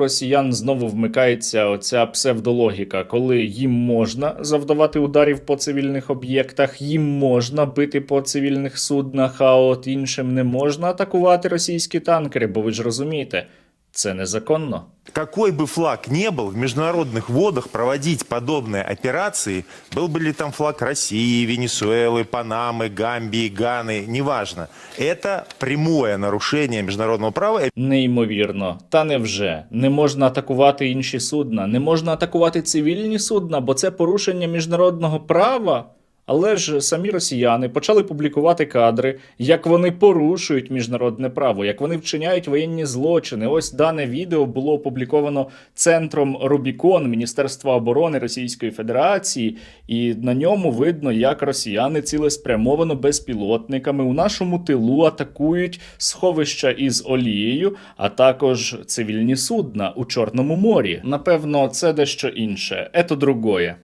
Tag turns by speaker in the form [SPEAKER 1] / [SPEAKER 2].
[SPEAKER 1] росіян знову вмикається оця псевдологіка, коли їм можна завдавати ударів по цивільних об'єктах, їм можна бити по цивільних суднах, а от іншим не можна атакувати російські танкери, бо ви ж розумієте, це незаконно.
[SPEAKER 2] Какой бы флаг не был в международных водах проводить подобные операции, был бы ли там флаг России, Венесуэлы, Панамы, Гамбии, Ганы, неважно. Это прямое нарушение международного права.
[SPEAKER 1] Неймовірно, та невже не можна атакувати інші судна, не можна атакувати цивільні судна, бо це порушення міжнародного права. Але ж самі росіяни почали публікувати кадри, як вони порушують міжнародне право, як вони вчиняють воєнні злочини. Ось дане відео було опубліковано центром Рубікон Міністерства оборони Російської Федерації, і на ньому видно, як росіяни цілеспрямовано безпілотниками у нашому тилу атакують сховища із олією, а також цивільні судна у Чорному морі. Напевно, це дещо інше. Ето другое.